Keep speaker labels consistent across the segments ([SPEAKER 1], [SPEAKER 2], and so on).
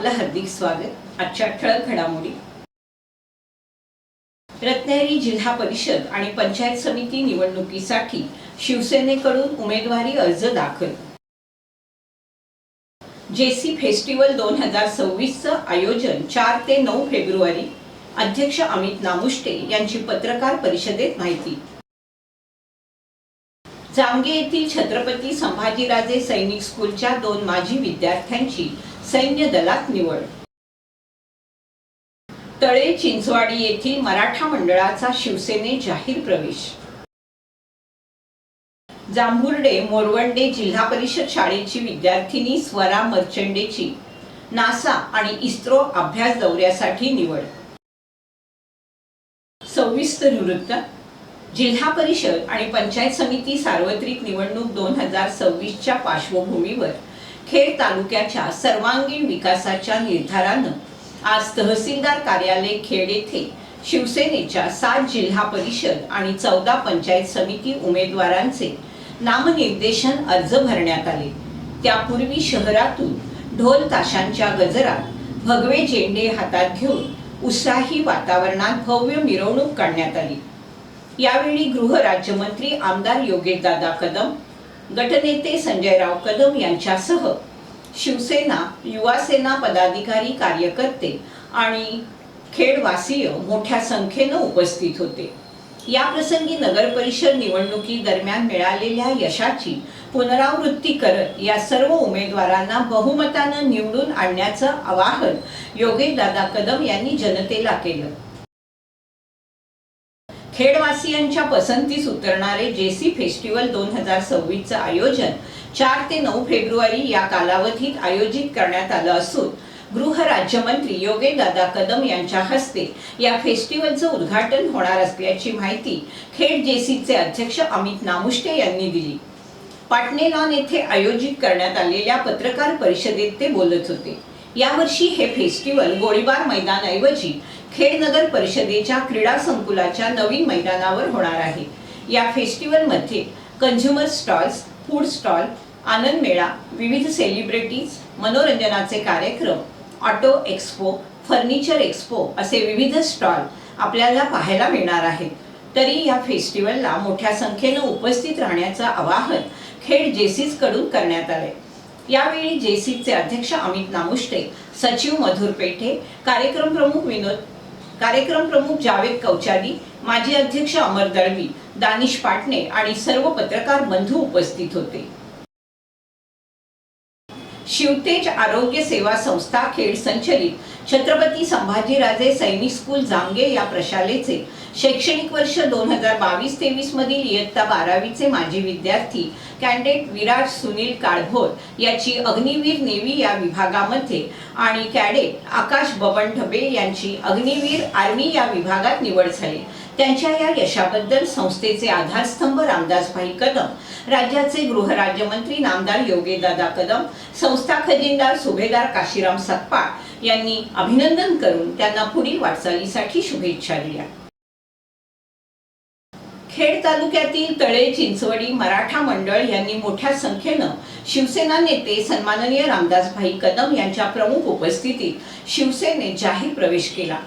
[SPEAKER 1] आपलं हार्दिक स्वागत. आजच्या ठळक घडामोडी. रत्नागिरी जिल्हा परिषद आणि पंचायत समिती निवडणुकीसाठी शिवसेनेकडून उमेदवारी अर्ज दाखल. जेसी फेस्टिवल दोन हजार सव्वीसचं आयोजन चार ते नऊ फेब्रुवारी. अध्यक्ष अमित नामुष्टे यांची पत्रकार परिषदेत माहिती. जामगे येथील छत्रपती संभाजीराजे सैनिक स्कूलच्या दोन माजी विद्यार्थ्यांची सैन्य दलात निवड. तळे चिंचवाडी येथील मराठा मंडळाचा शिवसेने जाहीर प्रवेश. जांभुर्डे मोरवंडे जिल्हा परिषद शाळेची विद्यार्थिनी स्वरा मर्चंडेची नासा आणि इस्रो अभ्यास दौऱ्यासाठी निवड. सविस्तर वृत्त जिल्हा परिषद आणि पंचायत समिती सार्वत्रिक निवडणूक दोन हजार सव्वीसच्या पार्श्वभूमीवर खेड तालुक्याच्या सर्वांगीण विकासाच्या निर्धारानं आज तहसीलदार कार्यालय खेड येथे शिवसेनेच्या सात जिल्हा परिषद आणि चौदा पंचायत समिती उमेदवारांचे नामनिर्देशन अर्ज भरण्यात आले. त्यापूर्वी शहरातून ढोल ताशांच्या गजरात भगवे झेंडे हातात घेऊन उत्साही वातावरणात भव्य मिरवणूक काढण्यात आली. यावेळी गृहराज्यमंत्री आमदार योगेशदादा कदम गटनेते संजयराव कदम यांच्यासह शिवसेना युवासेना पदाधिकारी कार्यकर्ते आणि खेडवासीय मोठ्या संख्येनं उपस्थित होते. या प्रसंगी नगर परिषद निवडणुकी दरम्यान मिळालेल्या यशाची पुनरावृत्ती करत या सर्व उमेदवारांना बहुमतानं निवडून आणण्याचं आवाहन योगेशदादा कदम यांनी जनतेला केलं. खेडवासियांच्या पसंतीस उतरणारे जेसी फेस्टिवल दोन हजार सव्वीसचं आयोजन चार ते नऊ फेब्रुवारी या कालावधीत आयोजित करण्यात आलं असून गृह राज्यमंत्री योगे दादा कदम यांच्या हस्ते या फेस्टिवलचं उद्घाटन होणार असल्याची माहिती खेड जेसीचे अध्यक्ष अमित नामुष्टे यांनी दिली. पाटणे लॉन येथे आयोजित करण्यात आलेल्या पत्रकार परिषदेत ते बोलत होते. यावर्षी हे फेस्टिवल गोळीबार मैदानाऐवजी खेड नगर परिषदेच्या क्रीडा संकुलाच्या नवीन मैदानावर होणार आहे. या फेस्टिवलमध्ये कंझ्युमर स्टॉल्स फूड स्टॉल आनंद मेळा विविध सेलिब्रिटीज मनोरंजनाचे कार्यक्रम ऑटो एक्सपो फर्निचर एक्सपो असे विविध स्टॉल आपल्याला पाहायला मिळणार आहेत. तरी या फेस्टिवलला मोठ्या संख्येनं उपस्थित राहण्याचं आवाहन खेड जेसीसकडून करण्यात आले यावेळी जेसीचे अध्यक्ष अमित नामुष्टे सचिव मधुर पेठे कार्यक्रम प्रमुख विनोद कार्यक्रम प्रमुख जावेद कौचादी माजी अध्यक्ष अमर दळवी दानिश पाटणे आणि सर्व पत्रकार बंधू उपस्थित होते. शिवतेज आरोग्य सेवा संस्था खेड संचलित. छत्रपती संभाजीराजे सैनिक स्कूल जांगे या प्रशालेचे शैक्षणिक वर्ष दोन हजार बावीस तेवीस मधील इयत्ता बारावीचे माजी विद्यार्थी कॅन्डेट विराज सुनील काळभोर याची अग्निवीर नेव्ही या विभागामध्ये आणि कॅडेट आकाश बबन ढबे यांची अग्निवीर आर्मी या विभागात निवड झाली. त्यांच्या या यशाबद्दल संस्थेचे आधारस्तंभ रामदासभाई कदम राज्याचे गृहराज्यमंत्री नामदार योगेदादा कदम संस्था खजिनदार सुभेदार काशीराम सकपाळ यांनी अभिनंदन करून त्यांना पुढील वाटचालीसाठी शुभेच्छा दिल्या. खेड तालुक्यातील तळे चिंचवडी मराठा मंडळ यांनी मोठ्या संख्येनं शिवसेना नेते सन्माननीय रामदासभाई कदम यांच्या प्रमुख उपस्थितीत शिवसेनेत जाहीर प्रवेश केला.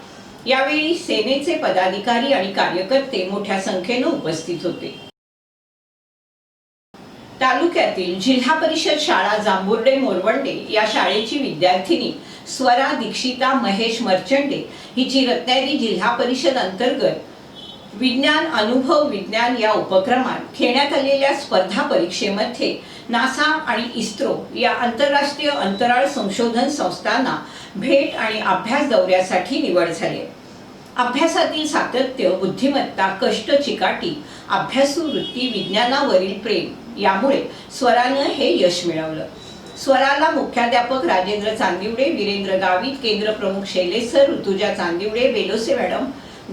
[SPEAKER 1] यावेळी सेनेचे पदाधिकारी आणि कार्यकर्ते मोठ्या संख्येनं उपस्थित होते. तालुक्यातील जिल्हा परिषद शाळा जांभुर्डे मोरवंडे या शाळेची विद्यार्थिनी स्वरा दीक्षिता महेश मर्चंडे हिची रत्नागिरी जिल्हा परिषद अंतर्गत विज्ञान अनुभव विज्ञान या उपक्रमात घेण्यात आलेल्या स्पर्धा परीक्षेमध्ये नासा आणि इस्रो या आंतरराष्ट्रीय अंतराळ संशोधन संस्थांना भेट आणि अभ्यास दौऱ्यासाठी निवड झाली अभ्यासातील सातत्य बुद्धिमत्ता कष्ट चिकाटी अभ्यासू वृत्ती विज्ञानावरील प्रेम यामुळे स्वरानं हे यश मिळवलं. स्वराला मुख्याध्यापक राजेंद्र चांदिवडे वीरेंद्र गावित केंद्र प्रमुख शैलेश सर ऋतुजा चांदिवडे बेलोसे मॅडम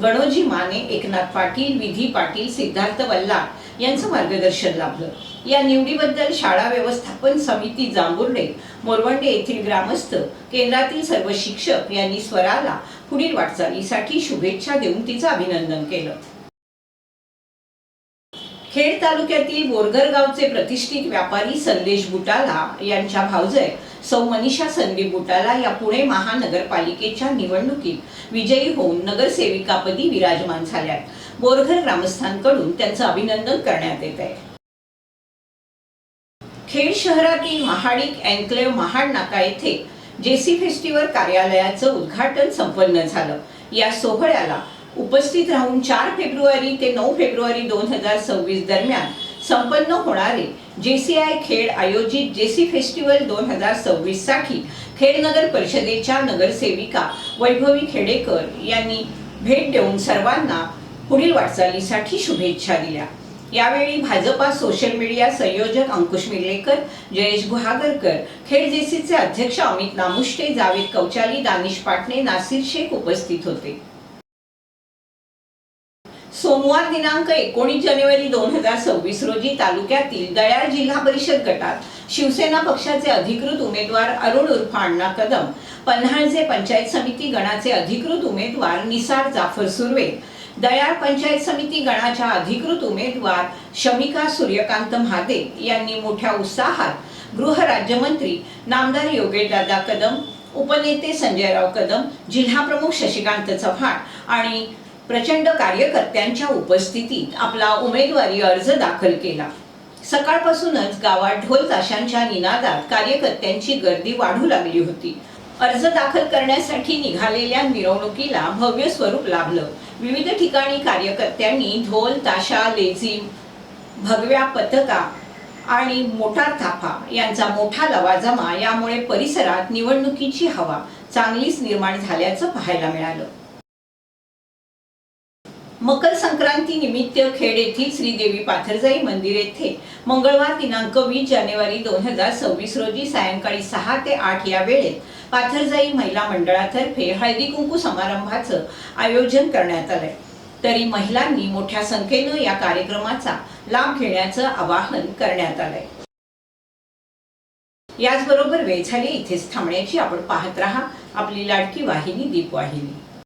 [SPEAKER 1] गणोजी माने एकनाथ पाटील विधी पाटील सिद्धार्थ वल्ला यांचं मार्गदर्शन लाभलं. या निवडीबद्दल शाळा व्यवस्थापन समिती जांभुर्डे मोरवंडे येथील ग्रामस्थ केंद्रातील सर्व शिक्षक यांनी स्वराला पुढील वाटचालीसाठी शुभेच्छा देऊन तिचं अभिनंदन केलं. खेड तालुक्यातील बोरगर गावचे प्रतिष्ठित व्यापारी संदेश बुटाला यांच्या भावजय सौ मनीषा संदीप बुटाला या पुणे महानगरपालिकेच्या निवडणुकीत विजयी होऊन नगरसेविकापदी विराजमान झाल्यात. बोरघर ग्रामस्थांकडून त्यांचं अभिनंदन करण्यात येत आहे. खेड शहरातील महाडिक एन्क्लेव्ह महाड नाका येथे जेसी फेस्टिवल कार्यालयाचं उद्घाटन संपन्न झालं. या सोहळ्याला उपस्थित राहून चार फेब्रुवारी ते नऊ फेब्रुवारी दोन हजार सव्वीस दरम्यान संपन्न होणारे जेसीआय खेड आयोजित जेसी फेस्टिवल दोन हजार सव्वीससाठी खेड नगर परिषदेच्या नगरसेविका वैभवी खेडेकर यांनी भेट देऊन सर्वांना पुढील वाटचालीसाठी शुभेच्छा दिल्या. यावेळी भाजपा सोशल मीडिया संयोजक अंकुश मिर्लेकर जयेश गुहागरकर खेड जेसीचे अध्यक्ष अमित नामुष्टे जावेद कौचाली दानिश पाटणे नासिर शेख उपस्थित होते. सोमवार दिनांक एकोणीस जानेवारी दोन हजार सव्वीस रोजी तालुक्यातील दयाळ जिल्हा परिषद गटात शिवसेना पक्षाचे अधिकृत उमेदवार अरुण उर्फ अण्णा कदम पन्हाळचे पंचायत समिती गणाचे अधिकृत उमेदवार निसार जाफर सुर्वे दयाळ पंचायत समिती गणाच्या अधिकृत उमेदवार शमिका सूर्यकांत महादे यांनी मोठ्या उत्साहात गृहराज्यमंत्री नामदार योगेशदादा कदम उपनेते संजयराव कदम जिल्हाप्रमुख शशिकांत चव्हाण आणि प्रचंड कार्यकर्त्यांच्या उपस्थितीत आपला उमेदवारी अर्ज दाखल केला. सकाळपासूनच गावात ढोल ताशांच्या निनादात कार्यकर्त्यांची गर्दी वाढू लागली होती. अर्ज दाखल करण्यासाठी निघालेल्या मिरवणुकीला भव्य स्वरूप लाभलं. विविध ठिकाणी कार्यकर्त्यांनी ढोल ताशा लेझिम भगव्या पथका आणि मोटार थापा यांचा मोठा लवाजमा यामुळे परिसरात निवडणुकीची हवा चांगलीच निर्माण झाल्याचं पाहायला मिळालं. मकर संक्रांती निमित्त खेड येथील श्रीदेवी पाथरजाई मंदिर येथे मंगळवार दिनांक वीस जानेवारी दोन हजार सव्वीस रोजी सायंकाळी सहा ते आठ या वेळेत पाथरजाई महिला मंडळातर्फे हळदी कुंकू समारंभाचं आयोजन करण्यात आलंय. तरी महिलांनी मोठ्या संख्येनं या कार्यक्रमाचा लाभ घेण्याचं आवाहन करण्यात आलंय. याचबरोबर वेळ झाली इथेच थांबण्याची आपण पाहत राहा. आपली लाडकी वाहिनी दीपवाहिनी.